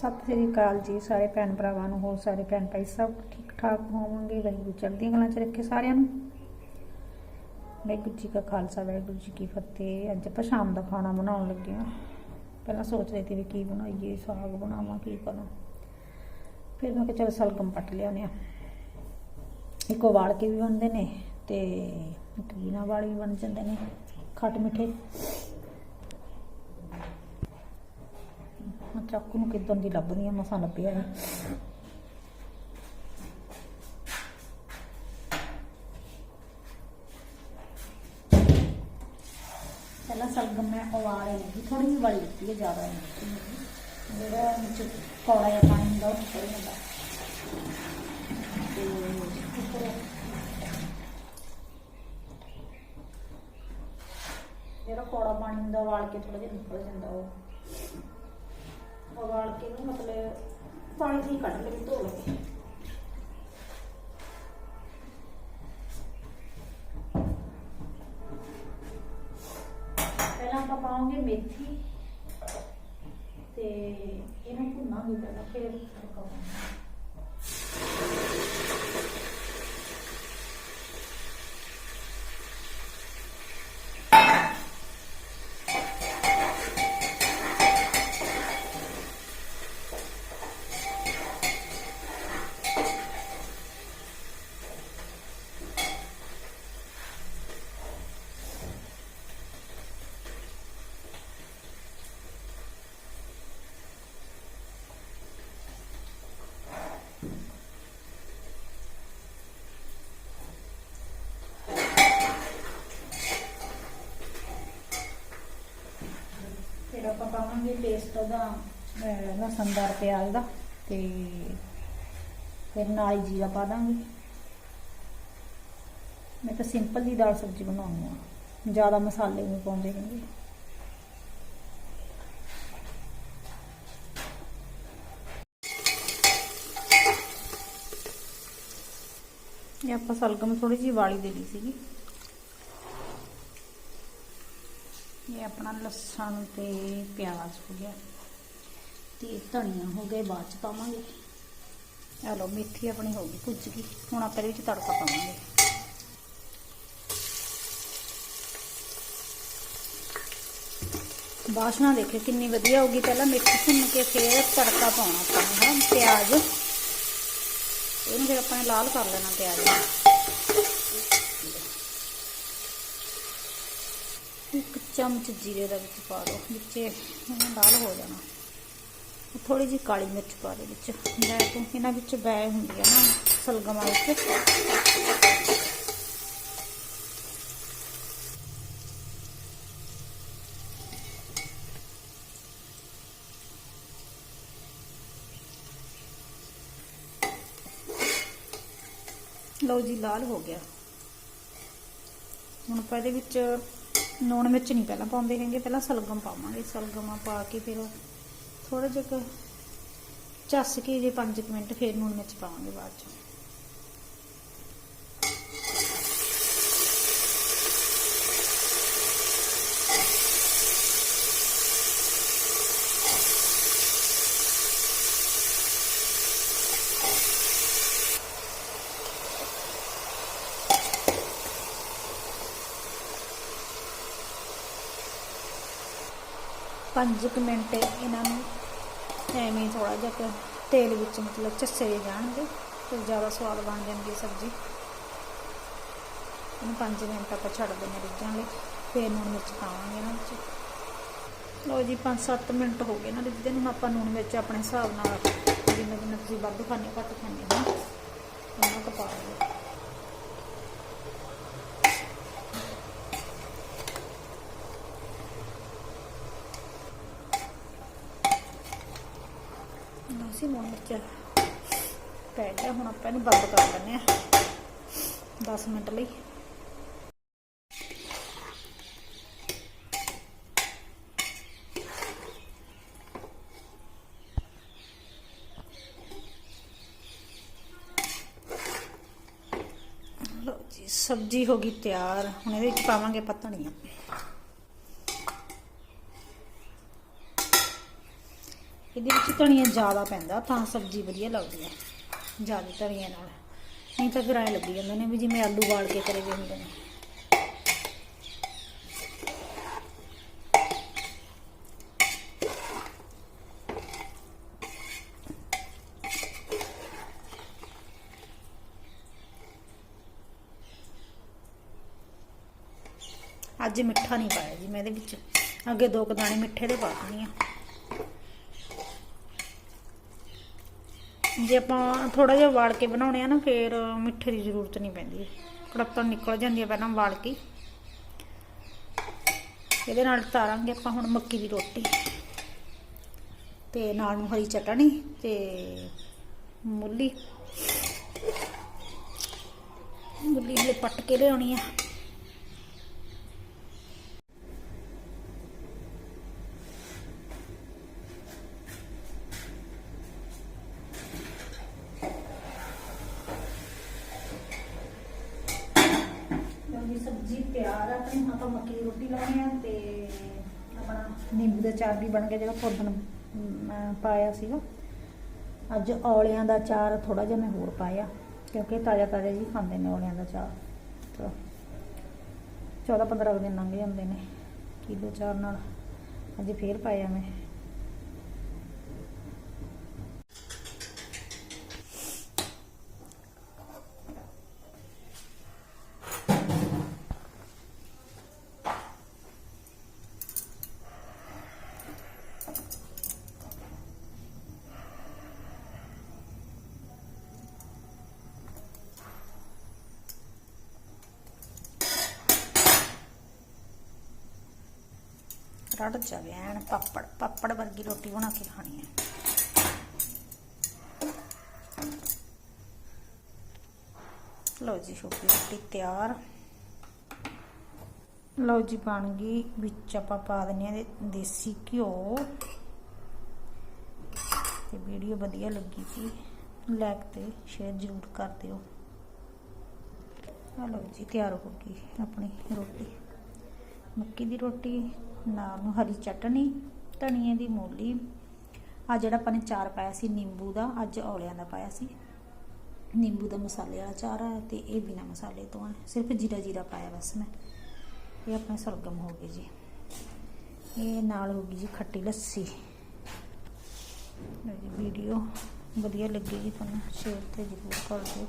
ਸਤਿ ਸ੍ਰੀ ਅਕਾਲ ਜੀ, ਸਾਰੇ ਭੈਣ ਭਰਾਵਾਂ ਨੂੰ, ਹੋਰ ਸਾਰੇ ਭੈਣ ਭਾਈ ਸਭ ਠੀਕ ਠਾਕ ਹੋਵੋਗੇ, ਵਾਹਿਗੁਰੂ ਚੜ੍ਹਦੀਆਂ ਕਲਾਂ 'ਚ ਰੱਖੇ ਸਾਰਿਆਂ ਨੂੰ। ਵਾਹਿਗੁਰੂ ਜੀ ਕਾ ਖਾਲਸਾ, ਵਾਹਿਗੁਰੂ ਜੀ ਕੀ ਫਤਿਹ। ਅੱਜ ਆਪਾਂ ਸ਼ਾਮ ਦਾ ਖਾਣਾ ਬਣਾਉਣ ਲੱਗੇ ਹਾਂ। ਪਹਿਲਾਂ ਸੋਚ ਰਹੀ ਸੀ ਵੀ ਕੀ ਬਣਾਈਏ, ਸਾਗ ਬਣਾਵਾਂ, ਕੀ ਕਰਾਂ। ਫਿਰ ਮੈਂ ਕਿਹਾ ਚਲ ਸਲਗਮ ਪੱਟ ਲਿਆਉਂਦੇ ਆ ਇੱਕ ਉਬਾਲ ਕੇ ਵੀ ਬਣਦੇ ਨੇ ਤੇ ਇੱਕ ਬਿਨਾਂ ਵਾਲੇ ਵੀ ਬਣ ਜਾਂਦੇ ਨੇ, ਖੱਟ ਮਿੱਠੇ ਮੈਂ ਚਾਕੂ ਨੂੰ ਕਿੱਦਾਂ ਦੀ ਲੱਭਦੀ ਆ, ਮਸਾਂ ਲੱਭਿਆ ਹੈ ਪਹਿਲਾਂ ਸਲਗਮ ਮੈਂ ਉਬਾਲੇ ਨਹੀਂ ਥੋੜੀ ਜਿਹੀ ਵਾਲੀ ਦਿੱਤੀ ਹੈ ਜ਼ਿਆਦਾ ਨਹੀਂ ਜਿਹੜਾ ਵਿੱਚ ਕੌੜਾ ਜਿਹਾ ਪਾਣੀ ਹੁੰਦਾ, ਉਹ ਨਿਕਲ ਜਾਂਦਾ ਤੇ ਉੱਪਰ ਜਿਹੜਾ ਕੌੜਾ ਪਾਣੀ ਹੁੰਦਾ, ਉਬਾਲ ਕੇ ਥੋੜਾ ਜਿਹਾ ਨਿਕਲ ਜਾਂਦਾ ਉਹ। ਉਬਾਲ ਕੇ ਨੂੰ ਮਤਲਬ ਪਾਣੀ ਦੀ ਕੱਢ ਲਵੇ ਧੋ ਲਵੇ ਪਹਿਲਾਂ ਆਪਾਂ ਪਾਵਾਂਗੇ ਮੇਥੀ ਤੇ ਇਹਨੂੰ ਭੁੰਨਾਂਗੇ ਪਹਿਲਾਂ, ਫਿਰ ਤੜਕਾ ਫਿਰ ਆਪਾਂ ਪਾਵਾਂਗੇ ਪੇਸਟ ਉਹਦਾ ਅਹ, ਲਸਣਦਾਰ ਪਿਆਜ਼ ਦਾ ਤੇ ਫਿਰ ਨਾਲ ਜੀਰਾ ਪਾ ਦਾਂਗੇ। ਮੈਂ ਤਾਂ ਸਿੰਪਲ ਦੀ ਦਾਲ ਸਬਜ਼ੀ ਬਣਾਉਣੀ ਆ ਜ਼ਿਆਦਾ ਮਸਾਲੇ ਨਹੀਂ ਪਾਉਂਦੇ ਹੈਗੇ। ਇਹ ਆਪਾਂ ਸਲਗਮ ਥੋੜੀ ਜਿਹੀ ਵਾਲੀ ਦੇ ਲਈ ਸੀਗੀ। ਇਹ ਆਪਣਾ ਲਸਣ ਤੇ ਪਿਆਜ਼ ਹੋ ਗਿਆ। ਤੇ ਧਨੀਆ ਹੋ ਗਏ ਬਾਅਦ ਚ ਪਾਵਾਂਗੇ। ਆ ਲਓ ਮੇਥੀ ਆਪਣੀ ਹੋ ਗਈ ਭੁੱਜ ਗਈ। ਹੁਣ ਆਪਾਂ ਇਹਦੇ ਵਿੱਚ ਤੜਕਾ ਪਾਵਾਂਗੇ। ਬਾਸ਼ਨਾ ਦੇਖੋ ਕਿੰਨੀ ਵਧੀਆ ਹੋਗੀ ਪਹਿਲਾਂ ਮੇਥੀ ਭੁੰਨ ਕੇ ਫਿਰ ਤੜਕਾ ਪਾਉਣਾ ਆਪਾਂ ਹਾਂ ਪਿਆਜ਼। ਇਹਨੂੰ ਫਿਰ ਆਪਾਂ ਲਾਲ ਕਰ ਲੈਣਾ ਪਿਆਜ਼ ਨੂੰ ਇੱਕ ਚਮਚ ਜੀਰੇ ਦਾ ਵਿੱਚ ਪਾ ਦਿਓ ਵਿੱਚ ਲਾਲ ਹੋ ਜਾਣਾ। ਥੋੜੀ ਜਿਹੀ ਕਾਲੀ ਮਿਰਚ ਪਾ ਦੇ ਵਿੱਚ। ਬੈ ਤੋਂ, ਇਹਨਾਂ ਵਿੱਚ ਬੈ ਹੁੰਦੀ ਹੈ ਨਾ, ਸਲਗਮਾਂ ਵਿੱਚ। ਲਓ ਜੀ, ਲਾਲ ਹੋ ਗਿਆ। ਹੁਣ ਆਪਾਂ ਇਹਦੇ ਵਿੱਚ ਲੂਣ ਮਿਰਚ ਨਹੀਂ ਪਹਿਲਾਂ ਪਾਉਂਦੇ ਹੈਗੇ, ਪਹਿਲਾਂ ਸਲਗਮ ਪਾਵਾਂਗੇ, ਸਲਗਮਾਂ ਪਾ ਕੇ ਫਿਰ ਥੋੜਾ ਜਿਹਾ ਕੁ ਚੱਸ ਕੇ ਜੇ 5 ਮਿੰਟ ਫਿਰ ਲੂਣ ਮਿਰਚ ਪਾਵਾਂਗੇ ਬਾਅਦ ਚ। ਪੰਜ ਕੁ ਮਿੰਟ ਇਹਨਾਂ ਨੂੰ ਐਵੇਂ ਥੋੜਾ ਜਿਹਾ ਕੁ ਤੇਲ ਵਿੱਚ ਮਤਲਬ ਚੱਸੇ ਜਾਣਗੇ ਫਿਰ ਜ਼ਿਆਦਾ ਸਵਾਦ ਬਣ ਜਾਂਦੀ ਹੈ ਸਬਜ਼ੀ। ਇਹਨੂੰ 5 ਮਿੰਟ ਆਪਾਂ ਛੱਡ ਦਿੰਦੇ ਰਿੱਝਣ ਲਈ, ਫਿਰ ਲੂਣ ਮਿਰਚ ਪਾਵਾਂਗੇ ਇਹਨਾਂ ਵਿੱਚ। ਲਓ ਜੀ 5-7 ਮਿੰਟ ਹੋ ਗਏ ਨਾ ਰਿੱਝਦੇ ਨੂੰ ਹੁਣ ਆਪਾਂ ਲੂਣ ਮਿਰਚ ਆਪਣੇ ਹਿਸਾਬ ਨਾਲ ਜਿੰਨਾ ਜਿੰਨਾ ਤੁਸੀਂ ਵੱਧ ਖਾਣੇ ਘੱਟ ਖਾਣੇ ਨਾ ਉਹਨਾਂ ਕੁ ਪਾ ਲਓ ਅਸੀਂ ਲੂਣ ਮਿਰਚ ਪੈ ਗਿਆ, ਹੁਣ ਆਪਾਂ ਇਹਨੂੰ ਬੰਦ ਕਰ ਦਿੰਦੇ ਆ 10 ਮਿੰਟ ਲਈ। ਸਬਜ਼ੀ ਹੋ ਗਈ ਤਿਆਰ। ਹੁਣ ਇਹਦੇ ਵਿੱਚ ਪਾਵਾਂਗੇ ਆਪਾਂ ਇਹਦੇ ਵਿੱਚ ਧਨੀਆ ਜ਼ਿਆਦਾ ਪੈਂਦਾ, ਤਾਂ ਸਬਜ਼ੀ ਵਧੀਆ ਲੱਗਦੀ ਹੈ, ਜ਼ਿਆਦਾ ਧਨੀਆ ਨਾਲ। ਨਹੀਂ ਤਾਂ ਫਿਰ ਐਂ ਲੱਗੀ ਜਾਂਦੇ ਨੇ ਵੀ ਜਿਵੇਂ ਆਲੂ ਵਾਲ ਕੇ ਕਰੇ ਵੀ ਹੁੰਦੇ ਨੇ। ਅੱਜ ਮਿੱਠਾ ਨਹੀਂ ਪਾਇਆ ਜੀ, ਮੈਂ ਇਹਦੇ ਵਿੱਚ। ਅੱਗੇ ਦੋ ਕੁ ਦਾਣੇ ਮਿੱਠੇ ਦੇ ਪਾ ਦਿੰਦੀ ਆ ਜੇ ਆਪਾਂ ਥੋੜਾ ਜਿਹਾ ਵਾਲ ਕੇ ਬਣਾਉਣੇ ਆ ਨਾ, ਫੇਰ ਮਿੱਠੇ ਦੀ ਜ਼ਰੂਰਤ ਨਹੀਂ ਪੈਂਦੀ। ਕੜੱਪਣ ਨਿਕਲ ਜਾਂਦੀ ਹੈ ਪਹਿਲਾਂ ਵਾਲ ਕੇ। ਇਹਦੇ ਨਾਲ ਤਾਰਾਂਗੇ ਆਪਾਂ ਹੁਣ ਮੱਕੀ ਦੀ ਰੋਟੀ। ਤੇ ਨਾਲ ਨੂੰ ਹਰੀ ਚਟਣੀ ਤੇ ਮੁੱਲੀ। ਮੁੱਲੀ ਹਲੇ ਪੱਟ ਕੇ ਲਿਆਉਣੀ ਆ ਲੰਬੀ ਸਬਜ਼ੀ ਤਿਆਰ ਆ ਆਪਣੀ ਹੁਣ ਆਪਾਂ ਮੱਕੀ ਦੀ ਰੋਟੀ ਲਾਉਣੀ ਆ ਤੇ ਆਪਣਾ ਨਿੰਬੂ ਦਾ ਚਾਰ ਵੀ ਬਣ ਗਿਆ ਜਿਹੜਾ ਫੁੱਦਣ ਮੈਂ ਪਾਇਆ ਸੀਗਾ। ਅੱਜ ਔਲਿਆਂ ਦਾ ਚਾਰ ਥੋੜਾ ਜਿਹਾ ਮੈਂ ਹੋਰ ਪਾਇਆ, ਕਿਉਂਕਿ ਤਾਜ਼ਾ ਤਾਜ਼ਾ ਜੀ ਖਾਂਦੇ ਨੇ ਔਲਿਆਂ ਦਾ ਚਾਰ ਚਲੋ 14 15 ਦਿਨ ਲੰਘ ਜਾਂਦੇ ਨੇ ਕਿਲੋ ਚਾਰ ਨਾਲ। ਅੱਜ ਫੇਰ ਪਾਇਆ ਮੈਂ। ਰੜ ਜਾਵੇ ਐਨ ਪਾਪੜ ਪਾਪੜ ਵਰਗੀ ਰੋਟੀ ਬਣਾ ਕੇ ਖਾਣੀ ਹੈ। ਲਓ ਜੀ ਛੋਟੀ ਰੋਟੀ ਤਿਆਰ। ਲਓ ਜੀ ਬਣ ਗਈ, ਵਿੱਚ ਆਪਾਂ ਪਾ ਦਿੰਨੇ ਆ ਦੇਸੀ ਘਿਓ। ਤੇ ਵੀਡੀਓ ਵਧੀਆ ਲੱਗੀ ਜੀ ਲਾਈਕ ਤੇ ਸ਼ੇਅਰ ਜ਼ਰੂਰ ਕਰ ਦਿਓ। ਆ ਲਓ ਜੀ ਤਿਆਰ ਹੋ ਗਈ ਆਪਣੀ ਰੋਟੀ। ਮੱਕੀ ਦੀ ਰੋਟੀ, ਨਾਲ ਨੂੰ ਹਰੀ ਚਟਣੀ ਧਨੀਏ ਦੀ ਮੂਲੀ। ਆ ਜਿਹੜਾ ਆਪਾਂ ਨੇ ਚਾਰ ਪਾਇਆ ਸੀ, ਨਿੰਬੂ ਦਾ, ਅੱਜ ਔਲਿਆਂ ਦਾ ਪਾਇਆ ਸੀ। ਨਿੰਬੂ ਦਾ ਮਸਾਲੇ ਵਾਲਾ ਚਾਰ ਹੈ ਤੇ ਇਹ ਬਿਨਾ ਮਸਾਲੇ ਤੋਂ ਹੈ ਸਿਰਫ ਜੀਰਾ ਜੀਰਾ ਪਾਇਆ ਬਸ ਮੈਂ। ਇਹ ਆਪਣੇ ਸਰਗਮ ਹੋ ਗਈ ਜੀ। ਇਹ ਨਾਲ ਹੋ ਗਈ ਜੀ ਖੱਟੀ ਲੱਸੀ। ਵੀਡੀਓ ਵਧੀਆ ਲੱਗੀ ਜੀ ਤੁਹਾਨੂੰ। ਸ਼ੇਅਰ ਤੇ ਜ਼ਰੂਰ ਕਰ ਦਿਓ।